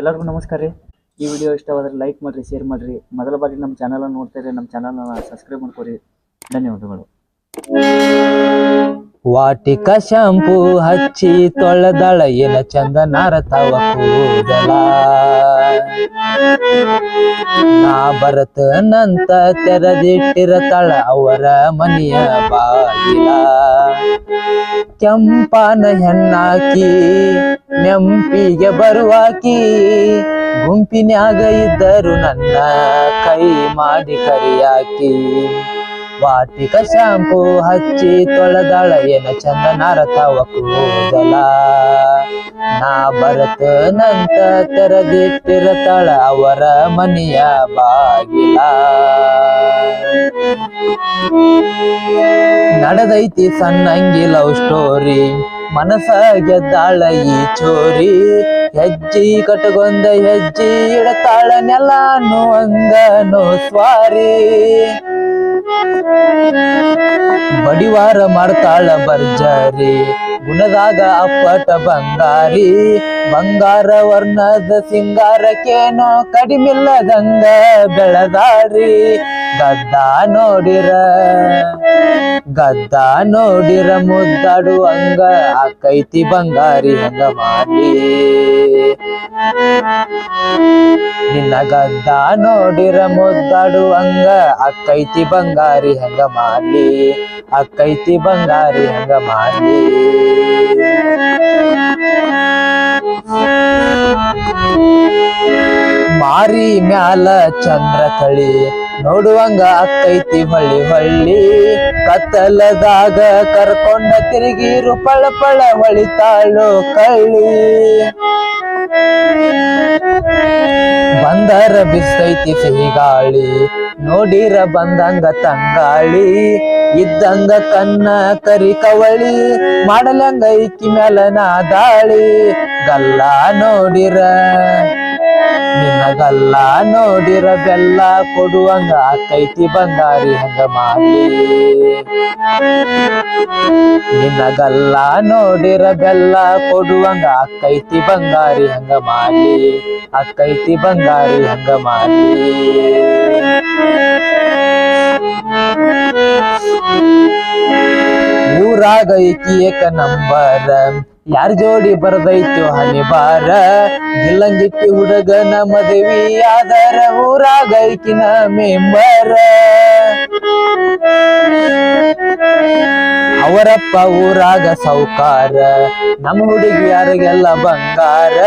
ಎಲ್ಲರಿಗೂ ನಮಸ್ಕಾರ ರೀ. ಈ ವಿಡಿಯೋ ಇಷ್ಟವಾದರೆ ಲೈಕ್ ಮಾಡಿರಿ ಶೇರ್ ಮಾಡಿರಿ. ಮೊದಲ ಬಾರಿ ನಮ್ಮ ಚಾನಲನ್ನು ನೋಡ್ತಾ ಇದ್ರೆ ನಮ್ಮ ಚಾನಲನ್ನು ಸಬ್ಸ್ಕ್ರೈಬ್ ಮಾಡ್ಕೊರಿ. ಧನ್ಯವಾದಗಳು. ವಾಟಿಕ ಶಾಂಪೂ ಹಚ್ಚಿ ತೊಳೆದಳ, ಏನ ಚಂದ ನಾರತಾವ ಕೂದಲ. ನಾ ಬರತನಂತ ತೆರೆದಿಟ್ಟಿರತಾಳ ಅವರ ಮನೆಯ ಬಾಗಿಲ. ಕೆಂಪಾನ ಹೆಣ್ಣಾಕಿ ನೆಂಪಿಗೆ ಬರುವಾಕಿ ಗುಂಪಿನ್ಯಾಗ ಇದ್ದರು ನನ್ನ ಕೈ ಮಾಡಿ ಕರಿಯಾಕಿ. ವಾಟಿಕ ಶಾಂಪೂ ಹಚ್ಚಿ ತೊಳೆದಾಳ ಏನ ಚಂದ ನಾರತಾವ ಕೂದಲ ನಾ ಬರತನಂತ ತೆರೆದಿಟ್ಟಿರತಾಳ ಅವರ ಮನೆಯ ಬಾಗಿಲ. ನಡೆದೈತಿ ಸಣ್ಣಂಗಿ ಲವ್ ಸ್ಟೋರಿ ಮನಸ ಗೆದ್ದಾಳ ಈ ಚೋರಿ. ಹೆಜ್ಜಿ ಕಟಗೊಂದ ಹೆಜ್ಜಿ ಇಡತಾಳ ನೆಲಾನು ಅಂಗನು ಸ್ವಾರಿ. ಬಡಿವಾರ ಮಾಡ್ತಾಳ ಬರ್ಜರಿ ಗುಣದಾಗ ಅಪ್ಪಟ ಬಂಗಾರಿ. ಬಂಗಾರ ವರ್ಣದ ಸಿಂಗಾರಕ್ಕೇನೋ ಕಡಿಮಿಲ್ಲದಂಗ ಬೆಳೆದಾಡ್ರಿ ಗದ್ದ ನೋಡಿರ. ಗದ್ದ ನೋಡಿರ ಮುದ್ದಾಡು ಹಂಗ, ಆಕೈತಿ ಬಂಗಾರಿ ಹಂಗ ಮಾಡಿ. ನಿನ್ನ ಗದ್ದ ನೋಡಿರ ಮುದ್ದಾಡು ಹಂಗ ಅಕ್ಕೈತಿ ಬಂಗಾರಿ ಹಂಗ ಮಾಡಿ. ಅಕ್ಕೈತಿ ಬಂಗಾರಿ ಹಂಗ ಮಾಡಿ. ಮಾರಿ ಮ್ಯಾಲ ಚಂದ್ರ ಕಳಿ ನೋಡುವಂಗ ಅಕ್ಕೈತಿ ಹೊಳ್ಳಿ ಹೊಳ್ಳಿ ಕತ್ತಲದಾಗ ಕರ್ಕೊಂಡ ತಿರುಗಿರು ಪಳ ಪಳ ಹೊಳಿತಾಳು ಕಳ್ಳಿ ಬಂದರ ಬಿಸ್ತೈತಿ ಸಿಹಿಗಾಳಿ ನೋಡಿರ ಬಂದಂಗ ತಂಗಾಳಿ ಇದ್ದಂಗ ಕನ್ನ ಕರಿ ಕವಳಿ ಮಾಡಲಂಗ ಇಕ್ಕಿ ಮ್ಯಾಲ ನಾ ದಾಳಿ ಗಲ್ಲ ನೋಡಿರ ನಿನ್ನ ಗಲ್ಲ ನೋಡಿರ ಬೆಲ್ಲ ಕೊಡುವಂಗ ಕೈತಿ ಬಂಗಾರಿ ಹಂಗ ಮಾಡಿ. ನಿನಗಲ್ಲ ಗಲ್ಲ ನೋಡಿರ ಬೆಲ್ಲ ಕೊಡುವಂಗ ಕೈತಿ ಬಂಗಾರಿ ಹಂಗ ಮಾಡಿ. ಅಕ್ಕೈತಿ ಬಂಗಾರಿ ಹಂಗ ಮಾಡಿ. ಊರಾಗ ಏಕ ನಂಬರ. ಯಾರ ಜೋಡಿ ಬರದೈತೋ ಹನಿ ಬಾರ ಗಿಲ್ಲಂಗಿಟ್ಟಿ ನಮ್ಮ ದೇವಿ ಆದರ ಊರಾಗ ಐಕಿನ ಮೆಂಬರ? ಅವರಪ್ಪ ಊರಾಗ ಸೌಕಾರ. ನಮ್ಮ ಹುಡುಗಿಯರಿಗೆಲ್ಲ ಬಂಗಾರ?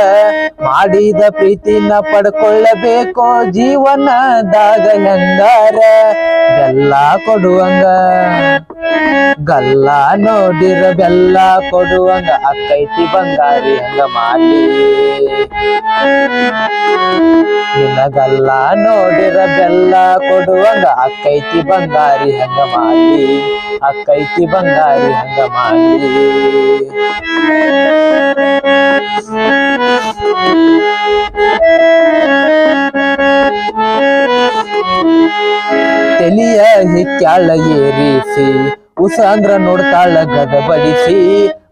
ಮಾಡಿದ ಪ್ರೀತಿನ ಪಡ್ಕೊಳ್ಳಬೇಕು, ಜೀವನದಾಗ ಹೆಂಗಾರ ಬೆಲ್ಲ ಕೊಡುವಂಗ, ಗಲ್ಲ ನೋಡಿರ ಬೆಲ್ಲ ಕೊಡುವಂಗ. ಅಕ್ಕೈತಿ ಬಂಗಾರಿ ಹಂಗ ಮಾಡಿ. ನಿನ್ನ ಗಲ್ಲ ನೋಡಿರ ಬೆಲ್ಲ ಕೊಡುವಂಗ, ಅಕ್ಕೈತಿ ಬಂಗಾರಿ, ಹಂಗ ಮಾಡಿ? ಅಕ್ಕೈತಿ ಬಂಗಾರಿ, ಹಂಗ ಮಾಡಿ? ತೆಲಿಯ ಹಿಕ್ಕ್ಯಾಳ ಏರಿಸಿ, ಉಸಂದ್ರ ನೋಡ್ತಾಳ ಗದಬಡಿಸಿ,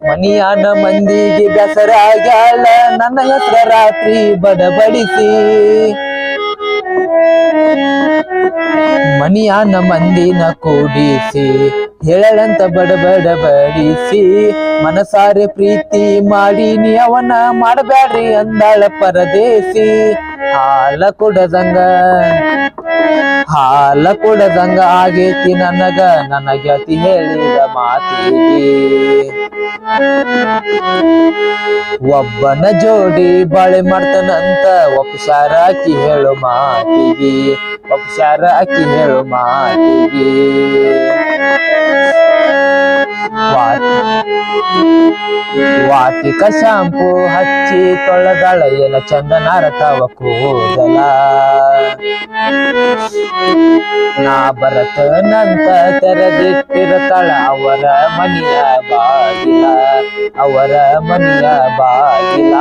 ಮನಿಯಾನ ಮಂದಿಗೆ ಬೆಸರಾಗ್ಯಾಳ ನನ್ನ ಹೆಸರ ರಾತ್ರಿ ಬಡಬಡಿಸಿ. ಮನಿಯಾನ ಮಂದಿನ ಕೂಡಿಸಿ ಹೇಳಂತ ಬಡಬಡ ಬಡಿಸಿ ಮನಸಾರೆ ಪ್ರೀತಿ ಮಾಡಿ ನೀ ಅವನ ಮಾಡಬ್ಯಾಡ್ರಿ ಅಂದಾಳ ಪರದೇಸಿ. ಹಾಲ ಕೊಡದಂಗ ಹಾಲ ಕೊಡದಂಗ ಆಗೇತಿ ನನಗ ನನ್ನ ಗೆಳತಿ ಹೇಳಿದ ಮಾತಿಗೆ. ಒಬ್ಬನ ಜೋಡಿ ಬಾಳೆ ಮಾಡ್ತಾನಂತ ಒಪ್ಸಾರ ಅಕ್ಕಿ ಹೇಳು ಮಾತಿಗೆ. ಒಪ್ಸಾರ ಅಕ್ಕಿ ಹೇಳು ಮಾತಿಗೆ. ವಾಟಿಕ ಶಾಂಪೂ ಹಚ್ಚಿ ತೊಳೆದಳ ಏನ ಚಂದನ ರಥವ ಕೂದಲ. ನಾ ಬರತನಂತ ತೆರೆದಿಟ್ಟಿರತಳ ಅವರ ಮನೆಯ ಬಾಗಿಲ, ಅವರ ಮನೆಯ ಬಾಗಿಲ.